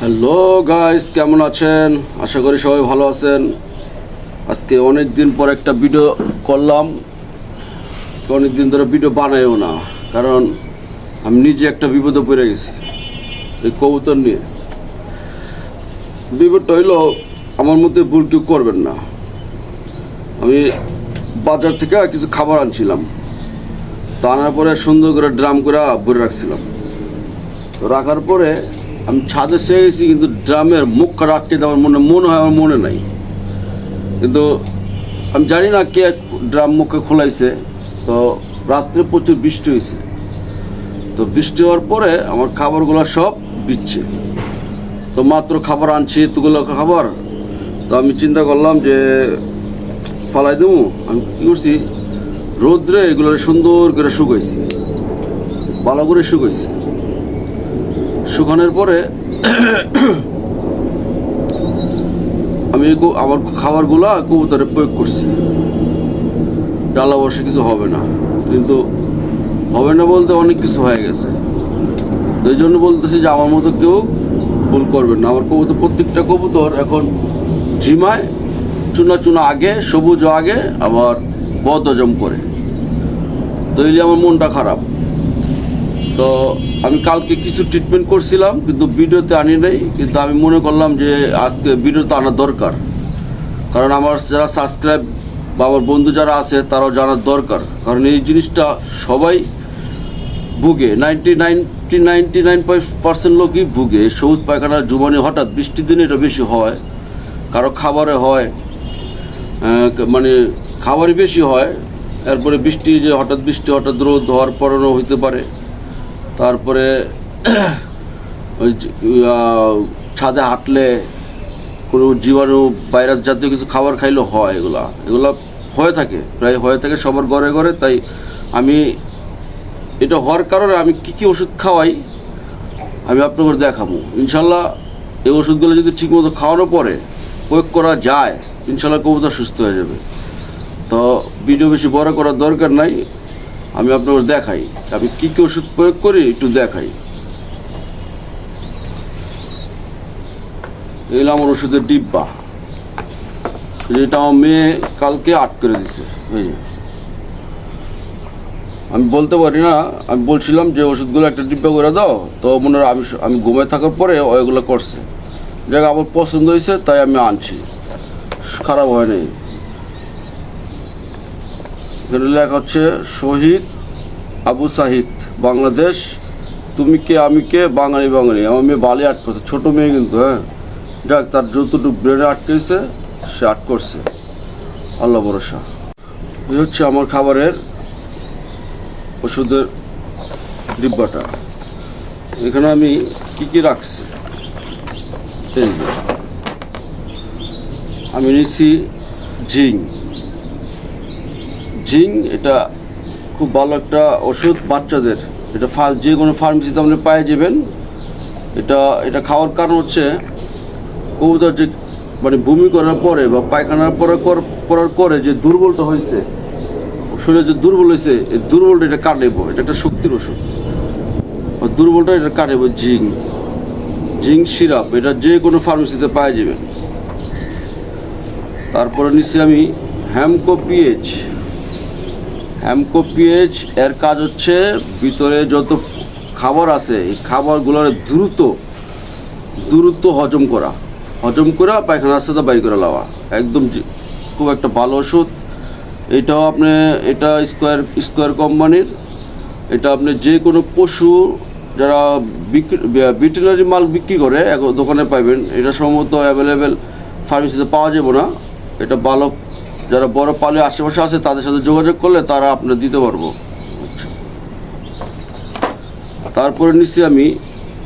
Hello guys কেমন আছেন? আশা করি সবাই ভালো আছেন। আজকে অনেক দিন পর একটা ভিডিও করলাম। অনেক দিন ধরে ভিডিও বানাইও না, কারণ আমি নিজে একটা বিপদে পড়ে গেছি, এই কবুতর নিয়ে। বিপদটা হইল, আমার মধ্যে ভুল কেউ করবেন না। আমি বাজার থেকে কিছু খাবার আনছিলাম। তা আনার পরে সুন্দর করে ড্রাম করে ভরে রাখছিলাম। রাখার পরে আমি ছাদে সে গেছি কিন্তু ড্রামের মুখটা রাখতে আমার মনে মনে হয় আমার মনে নাই। কিন্তু আমি জানি না কে ড্রাম মুখে খোলাইছে। তো রাত্রে প্রচুর বৃষ্টি হয়েছে। তো বৃষ্টি হওয়ার পরে আমার খাবারগুলো সব বিচ্ছে তো মাত্র খাবার আনছি, এতগুলো খাবার। তো আমি চিন্তা করলাম যে ফালাই দেবো। আমি কী করছি? রোদ্রে এগুলো সুন্দর করে শুকাইছি। ভালো করে শুকাইছি। শুকানোর পরে আমি আমার খাবারগুলো কবুতরে প্রয়োগ করছি। ডালা বসে কিছু হবে না, কিন্তু হবে না বলতে অনেক কিছু হয়ে গেছে। তো এই জন্য বলতেছি যে আমার মতো কেউ ভুল করবেন না। আমার কবুতর প্রত্যেকটা কবুতর এখন ঝিমায়, চুনা চুনা আগে সবুজ আগে, আবার বদহজম করে। তো এলে আমার মনটা খারাপ। তো আমি কালকে কিছু ট্রিটমেন্ট করছিলাম, কিন্তু ভিডিওতে আনি নাই, কিন্তু আমি মনে করলাম যে আজকে ভিডিওতে আনা দরকার। কারণ আমার যারা সাবস্ক্রাইব বা আমার বন্ধু যারা আছে, তারাও জানার দরকার। কারণ এই জিনিসটা সবাই ভুগে। Ninety ninety ninety nine percent লোকই ভুগে। সবুজ পায়খানার জুবানি হঠাৎ বৃষ্টির দিনে এটা বেশি হয়। কারও খাবারে হয় মানে খাবারই বেশি হয়। এরপরে বৃষ্টি যে হঠাৎ বৃষ্টি, হঠাৎ রোদ হওয়ার পরও হইতে পারে। তারপরে ওই ছাদে হাঁটলে কোনো জীবাণু, ভাইরাস জাতীয় কিছু খাবার খাইলেও হয় এগুলা। এগুলা হয়ে থাকে, প্রায় হয়ে থাকে সবার ঘরে ঘরে, তাই আমি এটা হওয়ার কারণে আমি কী কী ওষুধ খাওয়াই, আমি আপনাদের দেখাবো। ইনশাল্লাহ এই ওষুধগুলো যদি ঠিকমতো খাওয়ানো পরে, প্রয়োগ করা যায়, ইনশাল্লাহ কবুতর সুস্থ হয়ে যাবে। তো ভিডিও বেশি বড় করার দরকার নাই। আমি আপনাদের দেখাই। আমি কী কী ওষুধ প্রয়োগ করি একটু দেখাই। এগুলো আমার ওষুধের ডিব্বা। যেটা আমার মেয়ে কালকে আট করে দিছে আমি বলতে পারি না, আমি বলছিলাম যে ওষুধগুলো একটা ডিব্বা করে দাও, তো মনে হয় আমি আমি ঘুমিয়ে থাকার পরে ওইগুলো করছে। যাক, আমার পছন্দ হয়েছে, তাই আমি আনছি। খারাপ হয়নি লেখা হচ্ছে শহীদ আবু সাহিদ, বাংলাদেশ। তুমি কে, আমি কে? বাঙালি বাঙালি। আমার মেয়ে বালি আট করছে। ছোটো মেয়ে কিন্তু হ্যাঁ। যাক, তার যতটুকু ব্রেনে আটকেছে সে আট করছে। আল্লাহ ভরসা। এই হচ্ছে আমার খাবারের ওষুধের ডিব্বাটা। এখানে আমি কি কি রাখছি? আমি নিচ্ছি জিং জিং, এটা খুব ভালো একটা ওষুধ বাচ্চাদের। এটা যে কোনো ফার্মেসিতে আপনি পায়ে যাবেন। এটা এটা খাওয়ার কারণ হচ্ছে কবুতর যে মানে বমি করার পরে বা পায়খানার পরে কর- করার পরে যে দুর্বলটা হয়েছে, শরীরে যে দুর্বল হয়েছে, এই দুর্বলটা এটা কাটেব। এটা একটা শক্তির ওষুধ। দুর্বলটা এটা কাটেব জিং। জিং সিরাপ, এটা যে কোনো ফার্মেসিতে পাওয়া যাবেন। তারপরে নিচ্ছি আমি হ্যামকো পিএইচ। হ্যামকো পিএইচ এর কাজ হচ্ছে ভিতরে যত খাবার আছে এই খাবারগুলোর দ্রুত দ্রুত হজম করা হজম করা পায়খানার সাথে বাই করে লাওয়া একদম খুব একটা ভালো ওষুধ এটাও আপনি এটা স্কোয়ার স্কোয়ার কোম্পানির এটা আপনি যে কোনো পশু যারা বিক্রি ভেটেরিনারি মাল বিক্রি করে দোকানে পাইবেন এটা সম্ভবত অ্যাভেলেবেল ফার্মেসিতে পাওয়া যাবে না এটা ভালো যারা বড় পালে আশেপাশে আছে, তাদের সাথে যোগাযোগ করলে তারা আপনার দিতে পারব। তারপরে নিচ্ছি আমি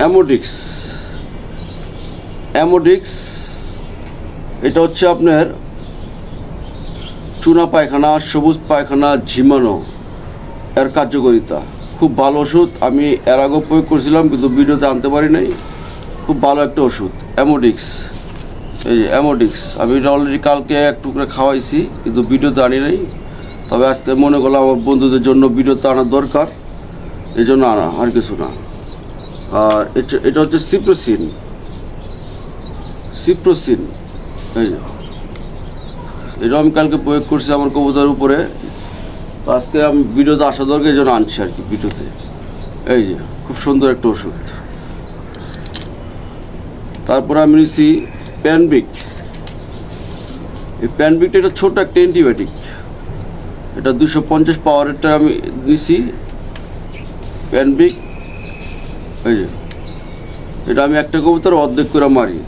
অ্যামোডিক্স অ্যামোডিক্স এটা হচ্ছে আপনার চুনা পায়খানা, সবুজ পায়খানা, ঝিমানো। এর কার্যকারিতা। খুব ভালো ওষুধ, আমি এর আগেও প্রয়োগ করেছিলাম, কিন্তু ভিডিওতে আনতে পারি নাই। খুব ভালো একটা ওষুধ অ্যামোডিক্স এই অ্যামোডিক্স আমি এটা অলরেডি কালকে এক টুকরা খাওয়াইছি, কিন্তু ভিডিওতে আনি নাই। তবে আজকে মনে করলাম আমার বন্ধুদের জন্য ভিডিওতে আনার দরকার, এই জন্য আনা আর কিছু না। আর এটা এটা হচ্ছে সিপ্রোসিন সিপ্রোসিন এই এটা আমি কালকে প্রয়োগ করছি আমার কবুতরের উপরে। আজকে আমি ভিডিওতে আসা দরকার, এই জন্য আনছি আর কি ভিডিওতে এই যে, খুব সুন্দর একটা ওষুধ। তারপরে আমি নিছি প্যানবিক এই প্যানবিকটা এটা ছোট একটা অ্যান্টিবায়োটিক। এটা দুশো পঞ্চাশ পাওয়ারেরটা আমি নিছি। প্যানবিক এই যে। এটা আমি একটা কবুতর অর্ধেক করে মারি।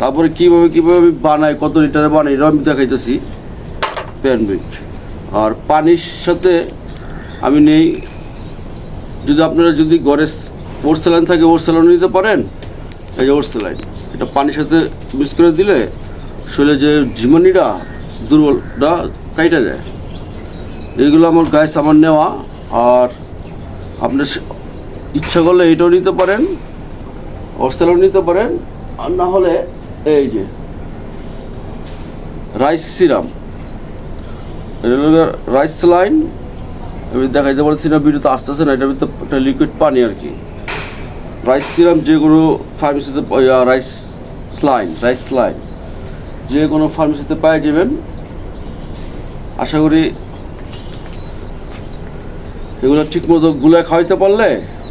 তারপরে কীভাবে কীভাবে আমি বানাই, কত লিটারে বানাই এটা আমি দেখাইতেছি। প্যানবিক আর পানির সাথে আমি নেই। যদি আপনারা যদি ঘরে ওরসেলাইন থাকে ওরসেলাইন নিতে পারেন। এই যে ওরসেলাইন এটা পানির সাথে মিক্স করে দিলে শরীরে যে ঝিমানিটা, দুর্বলটা কাইটা যায়। এইগুলো আমার গায়ে সামান নেওয়া, আর আপনার ইচ্ছা করলে এটাও নিতে পারেন, অস্ট্রেলিয়াও নিতে পারেন, আর না হলে এই যে রাইস সিরাম। Rice line. আমি দেখাইতে পারছি না, ভিডিওতে আসতেছে না এটা ভিতরে একটা লিকুইড পানি আর কি। রাইস সিরাম যে কোনো ফার্মেসিতে রাইস লাইন রাইস লাইন যে কোনো ফার্মেসিতে পাই যাবেন আশা করি এগুলো ঠিকমতো গুলায় খাওয়াইতে পারলে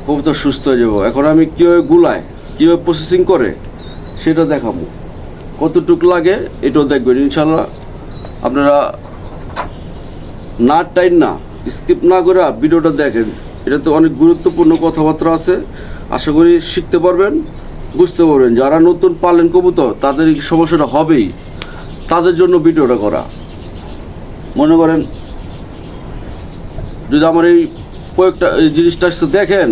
কবুতর সুস্থ হয়ে যাব। এখন আমি কীভাবে গুলায়, কীভাবে প্রসেসিং করে, সেটা দেখাবো। কতটুক লাগে, এটাও দেখবেন। ইনশাল্লাহ আপনারা না টাইম না, স্কিপ না করে ভিডিওটা দেখেন। এটাতে অনেক গুরুত্বপূর্ণ কথাবার্তা আছে। আশা করি শিখতে পারবেন। বুঝতে পারবেন, যারা নতুন পালেন কবুতর, তাদের সমস্যাটা হবেই। তাদের জন্য ভিডিওটা করা। মনে করেন, যদি আমার এই কয়েকটা এই জিনিসটা দেখেন,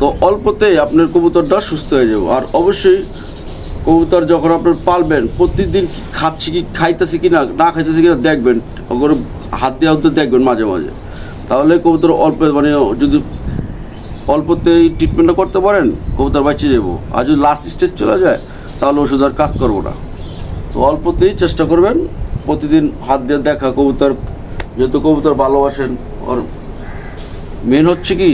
তো অল্পতেই আপনার কবুতরটা সুস্থ হয়ে যাবে। আর অবশ্যই কবুতর যখন আপনার পালবেন, প্রতিদিন খাচ্ছে কি, খাইতেছে কি না না খাইতেছে কি না দেখবেন হাত দিয়ে হাত দেখবেন মাঝে মাঝে। তাহলে কবুতর অল্প মানে যদি অল্পতেই ট্রিটমেন্টটা করতে পারেন, কবুতর বাঁচিয়ে যাব আর যদি লাস্ট স্টেজ চলে যায়, তাহলে ওষুধ আর কাজ করব না। তো অল্পতেই চেষ্টা করবেন, প্রতিদিন হাত দিয়ে দেখা কবুতর, যেহেতু কবুতর ভালোবাসেন, ওর মেন হচ্ছে কি,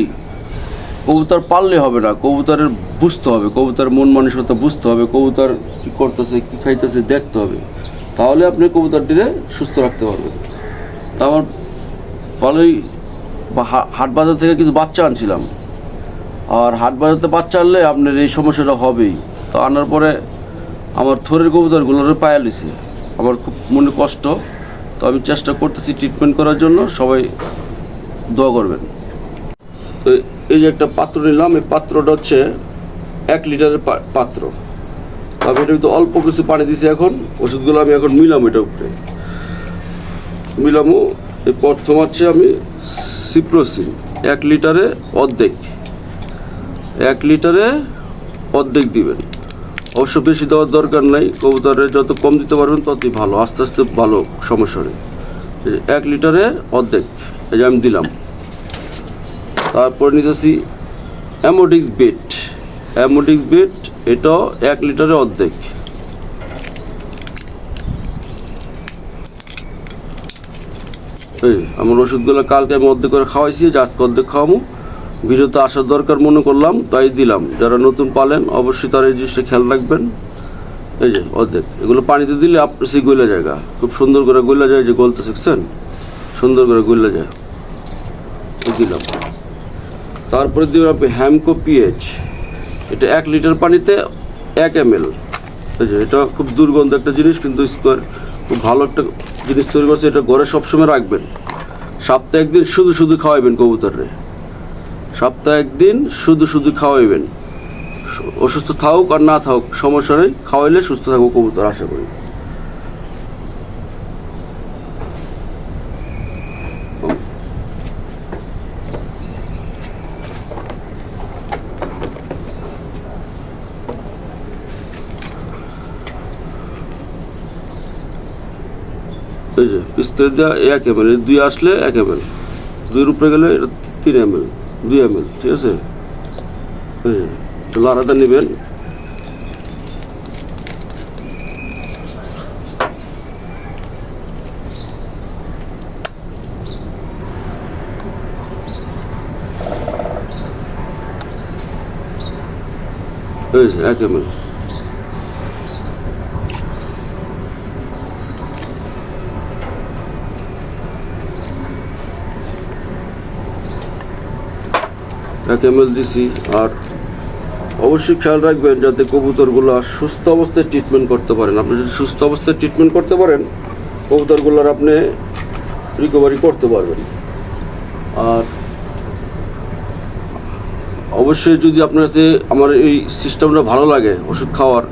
কবুতর পাললে হবে না, কবুতরের বুঝতে হবে, কবুতর মন মানসিকতা বুঝতে হবে, কবুতর কী করতেছে, কী খাইতেছে, দেখতে হবে। তাহলে আপনি কবুতরটিরে সুস্থ রাখতে পারবেন। তা আমার ভালোই বা হাট বাজার থেকে কিছু বাচ্চা আনছিলাম। আর হাট বাজারতে বাচ্চা আপনার এই সমস্যাটা হবেই। তো আনার পরে আমার থরের কবুতরগুলোর পায়া লিছে আমার খুব মনে কষ্ট। তো আমি চেষ্টা করতেছি ট্রিটমেন্ট করার জন্য। সবাই দোয়া করবেন। তো এই যে একটা পাত্র নিলাম। এই পাত্রটা হচ্ছে এক লিটারের পাত্র। আমি এটার ভিতরে অল্প কিছু পানি দিছি এখন। ওষুধগুলো আমি এখন মিলাম এটা উপরে। মিলামো। এই প্রথম হচ্ছে আমি সিপ্রোসিন। এক লিটারে অর্ধেক। এক লিটারে অর্ধেক দিবেন। অবশ্য বেশি দেওয়ার দরকার নাই, কবুতরের যত কম দিতে পারবেন ততই ভালো। আস্তে আস্তে ভালো সমস্যা নেই। এক লিটারে অর্ধেক, এই যে আমি দিলাম। তারপর নিতেছি অ্যামোডিক্স বেট অ্যামোডিক্স বেট এটাও এক লিটারে অর্ধেক। এই, আমার ওষুধগুলো কালকে আমি অর্ধেক করে খাওয়াইছি আজকে অর্ধেক খাওয়াবো ভিডিওতে আসার দরকার মনে করলাম, তাই দিলাম। যারা নতুন পালেন, অবশ্যই তারা এই জিনিসটা খেয়াল রাখবেন। এই যে, অর্ধেক। এগুলো পানিতে দিলে আপনি সেই গইলা জায়গা খুব সুন্দর করে গইলা যায় যে গলতে শিখছেন সুন্দর করে গইলা যায়। দিলাম। তারপরে দিবেন আপনি হ্যামকো পিএইচ। এটা এক লিটার পানিতে এক এম এল এই যে, এটা খুব দুর্গন্ধ একটা জিনিস, কিন্তু স্কোয়ার খুব ভালো একটা জিনিস তৈরি করছে। এটা ঘরে সবসময় রাখবেন। সপ্তাহে একদিন শুধু শুধু খাওয়াইবেন কবুতরে সপ্তাহে একদিন শুধু শুধু খাওয়াইবেন। অসুস্থ থাকুক আর না থাকুক, সমস্যা নেই, খাওয়াইলে সুস্থ থাকব কবুতর, আশা করি। এই যে পিস্তল দেওয়া এক এম এল দুই আসলে এক এম এল দুইয়ের উপরে গেলে তিন এম এল দুই এম এল ঠিক আছে এই যে তো লাড়াটা নেবেন এই যে এক এম এল দিছি আর অবশ্যই খেয়াল রাখবেন যাতে কবুতরগুলো সুস্থ অবস্থায় ট্রিটমেন্ট করতে পারেন। আপনি যদি সুস্থ অবস্থায় ট্রিটমেন্ট করতে পারেন, কবুতরগুলোর আপনি রিকভারি করতে পারবেন। আর অবশ্যই যদি আপনার কাছে আমার এই সিস্টেমটা ভালো লাগে, ওষুধ খাওয়ার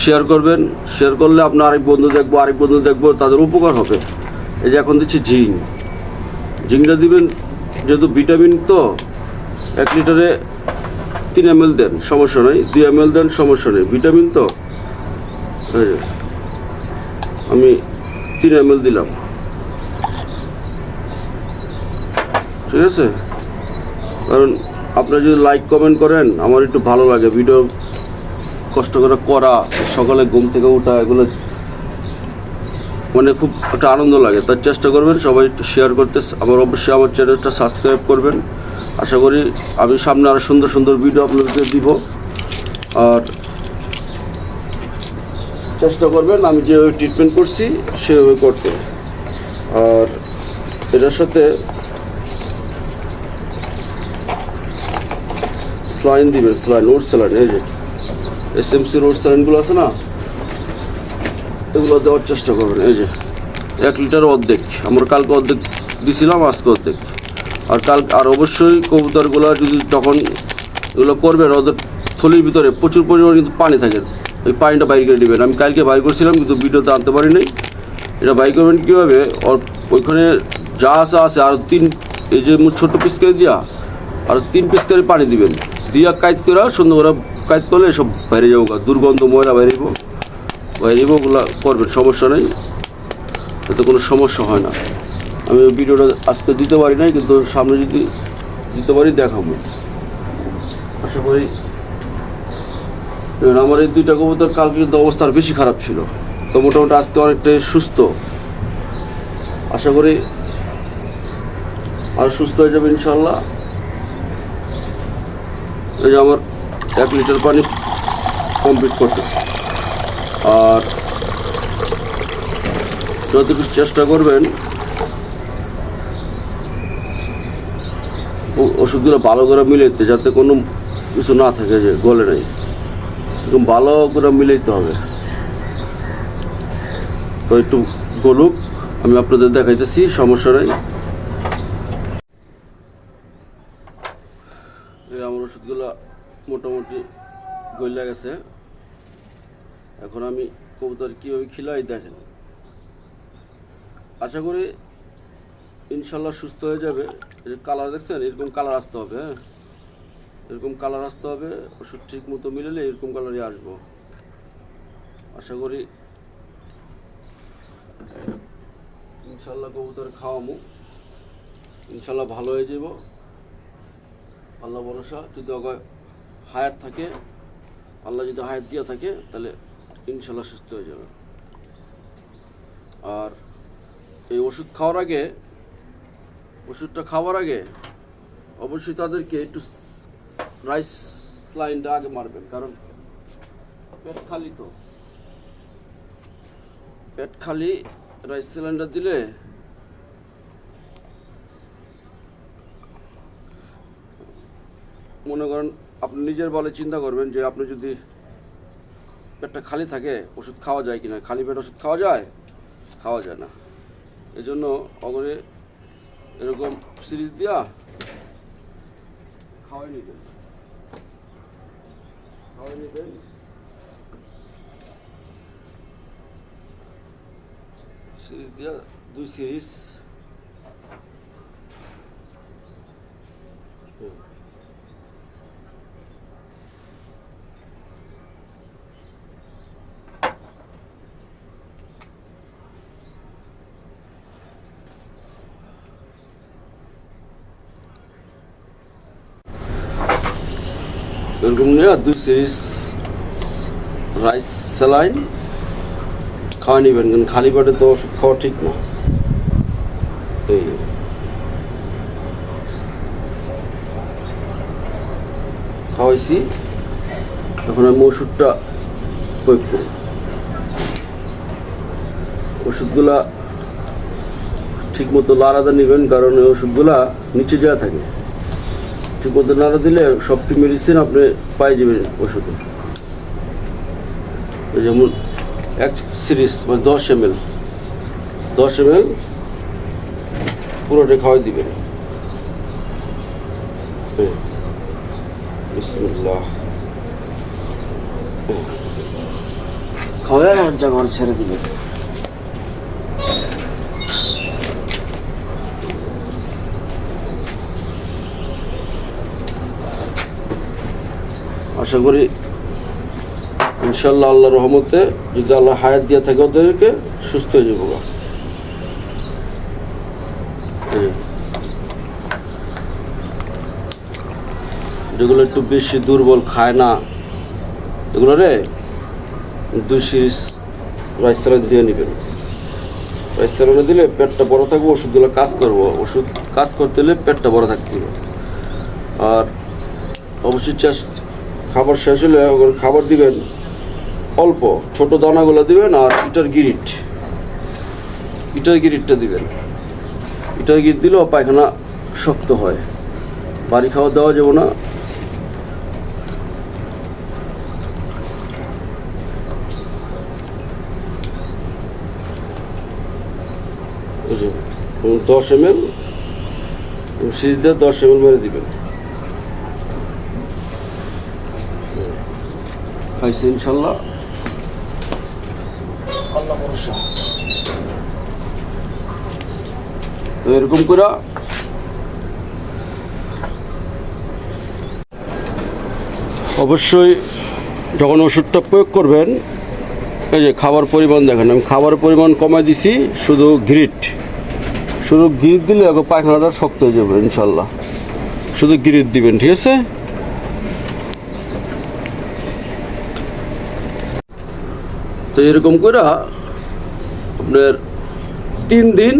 শেয়ার করবেন। শেয়ার করলে আপনার আরেক বন্ধু দেখব, আরেক বন্ধু দেখব, তাদের উপকার হবে। এই যে এখন দিচ্ছি জিং জিংটা দিবেন, যেহেতু ভিটামিন তো এক লিটারে তিন এম দেন, সমস্যা নেই। দুই এম দেন, সমস্যা নেই। ভিটামিন তো? আমি তিন এম দিলাম। ঠিক আছে? কারণ আপনারা যদি লাইক কমেন্ট করেন, আমার একটু ভালো লাগে। ভিডিও কষ্ট করে করা, সকালে ঘুম থেকে ওঠা, এগুলো মানে খুব একটা আনন্দ লাগে। তার চেষ্টা করবেন, সবাই একটু শেয়ার করতে। আমার অবশ্যই আমার চ্যানেলটা সাবস্ক্রাইব করবেন। আশা করি আমি সামনে আরও সুন্দর সুন্দর ভিডিও আপনাদেরকে দিব। আর চেষ্টা করবেন আমি যেভাবে ট্রিটমেন্ট করছি, সেভাবে করতে। আর এটার সাথে স্লাইন দিবেন স্লাইন ওর স্যালাইন এই যে এস এম সি রোড স্যালাইনগুলো আছে না? এগুলো দেওয়ার চেষ্টা করবেন, এই যে। এক লিটার অর্ধেক, আমরা কালকে অর্ধেক দিছিলাম, আজকে অর্ধেক। আর কাল আর অবশ্যই কবুতরগুলো যদি তখন এগুলো করবেন ওদের থলির ভিতরে প্রচুর পরিমাণে কিন্তু পানি থাকে। ওই পানিটা বাইর করে নেবেন আমি কালকে বাইর করছিলাম, কিন্তু ভিডিওতে আনতে পারি নাই এটা বাইর করবেন কীভাবে? ওর ওইখানে যা আছে আছে। আর তিন, এই যে ছোটো পিস করে দিয়া, আর তিন পিস করে পানি দিবেন। দিয়া কাইত করে সুন্দর করে কাইত করলে সব বাইরে যাব। দুর্গন্ধ, ময়লা বাইরে বাইরে ওগুলো করবেন, সমস্যা নেই। এতে কোনো সমস্যা হয় না। আমি ভিডিওটা আজকে দিতে পারি নাই, কিন্তু সামনে যদি দিতে পারি, দেখাবো। আশা করি আমার এই দুইটা কবুতর কালকে কিন্তু অবস্থা আর বেশি খারাপ ছিল। তো মোটামুটি আজকে অনেকটাই সুস্থ। আশা করি আর সুস্থ হয়ে যাবে ইনশাল্লাহ এই যে আমার এক লিটার পানি কমপ্লিট করতেছে। আর যতটুকু চেষ্টা করবেন ওষুধগুলো ভালো করে মিলাইতে যাতে কোনো কিছু না থাকে যে গলে নেই। ভালো করে মিলাইতে হবে। তো একটু গলুক, আমি আপনাদের দেখাইতেছি, সমস্যা নেই। আমার ওষুধগুলো মোটামুটি গইলা গেছে। এখন আমি কবুতর কীভাবে খিলাই দেখেন। আশা করি ইনশাল্লাহ সুস্থ হয়ে যাবে। কালার দেখছেন, এরকম কালার আসতে হবে হ্যাঁ? এরকম কালার আসতে হবে, ওষুধ ঠিক মতো মিলালে এরকম কালারই আসব। আশা করি ইনশাল্লাহ কবুতর খাওয়ামু। ইনশাল্লাহ ভালো হয়ে যাব আল্লাহ ভরসা, যদি অগয় হায়াত থাকে, আল্লাহ যদি হায়াত দিয়ে থাকে, তাহলে ইনশাল্লাহ সুস্থ হয়ে যাবে। আর এই ওষুধ খাওয়ার আগে ওষুধটা খাওয়ার আগে অবশ্যই তাদেরকে একটু রাইস লাইনটা আগে মারবেন, কারণ পেট খালি তো। পেট খালি রাইস সিলিন্ডার দিলে মনে করেন আপনি নিজের বলে চিন্তা করবেন যে আপনি যদি পেটটা খালি থাকে, ওষুধ খাওয়া যায় কি না খালি পেট ওষুধ খাওয়া যায়? খাওয়া যায় না। এজন্য জন্য অগরে এরকম সিরিজ দিয়া খাওয়াই নিতেন খাওয়াই নিতেন সিরিজ দিয়া দুই সিরিজ এরকম নিয়ে দুই সিরিজ রাইস স্যালাইন খাওয়া নিবেন কারণ খালি পেটে তো ওষুধ খাওয়া ঠিক না। এই। খাওয়াইছি, এখন আমি ওষুধটা প্রয়োগ করি। ওষুধগুলা ঠিক মতো লাড়াদা নেবেন, কারণ এই ওষুধগুলা নিচে যাওয়া থাকে। ঠিক মতো নাড়া দিলে সবটি মেডিসিন আপনি পাই যাবেন ওষুধে। যেমন এক সিরিজ মানে দশ এম এল দশ এম এল পুরোটা খাওয়াই দিবেন। হুম। বিসমিল্লাহ। খাওয়াই আর জায়গা ছেড়ে দিবেন। আশা করি ইনশাল্লাহ আল্লাহ রহমতে যদি আল্লাহ হায়াত দিয়ে থাকে ওদেরকে সুস্থ হয়ে যাব যেগুলো একটু বেশি দুর্বল খায় না। এগুলো রে দুই সিরিজ রাইস দিয়ে নেবেন। রাইস স্যালাইনে দিলে পেটটা বড় থাকবে, ওষুধগুলো কাজ করব। ওষুধ কাজ করতে হলে পেটটা বড় থাকতে হবে। আর অবশ্যই চেষ্টা খাবার শেষ হলে খাবার দিবেন অল্প, ছোট দানাগুলো দিবেন আর ইটার গিরিট। ইটার গিরিটটা দিবেন। ইটার গিরিট দিলেও পায়খানা শক্ত হয়। বাড়ি খাওয়া দেওয়া যাবে না। দশ এম এল সিজ দশ এম এল মেরে দিবেন। খাইছে ইনশাল্লাহ। তো এরকম করে অবশ্যই যখন ওষুধটা প্রয়োগ করবেন এই যে খাবার পরিমাণ দেখেন আমি খাবার পরিমাণ কমাই দিছি শুধু গ্রিট। শুধু গ্রিট দিলে পায়খানাটা শক্ত হয়ে যাবে ইনশাল্লাহ। শুধু গ্রিট দিবেন ঠিক আছে? তো এরকম করে আপনার তিন দিন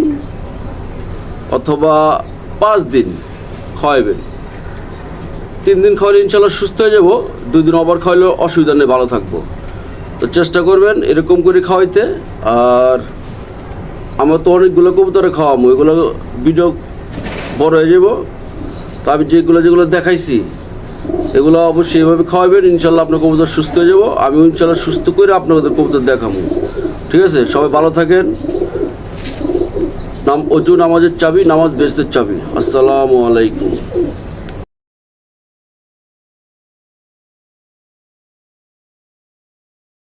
অথবা পাঁচ দিন খাওয়াইবেন। তিন দিন খাওয়ালে ইনশাল্লাহ সুস্থ হয়ে যাব, দুই দিন আবার খাওয়ালে অসুবিধা নেই, ভালো থাকব। তো চেষ্টা করবেন এরকম করে খাওয়াইতে। আর আমার তো অনেকগুলো কবুতরে খাওয়াবো এগুলো ভিডিও বড় হয়ে যাব। তো আমি যেগুলো যেগুলো দেখাইছি এগুলো অবশ্যই এভাবে খাওয়াবেন। ইনশাল্লাহ আপনার কবুতর সুস্থ হয়ে যাব। আমি ইনশাল্লাহ সুস্থ করে আপনাদের কবুতর দেখাবো। ঠিক আছে? সবাই ভালো থাকেন। নাম অজু, নামাজের চাবি, নামাজ বেস্তের চাবি। আসসালামু আলাইকুম।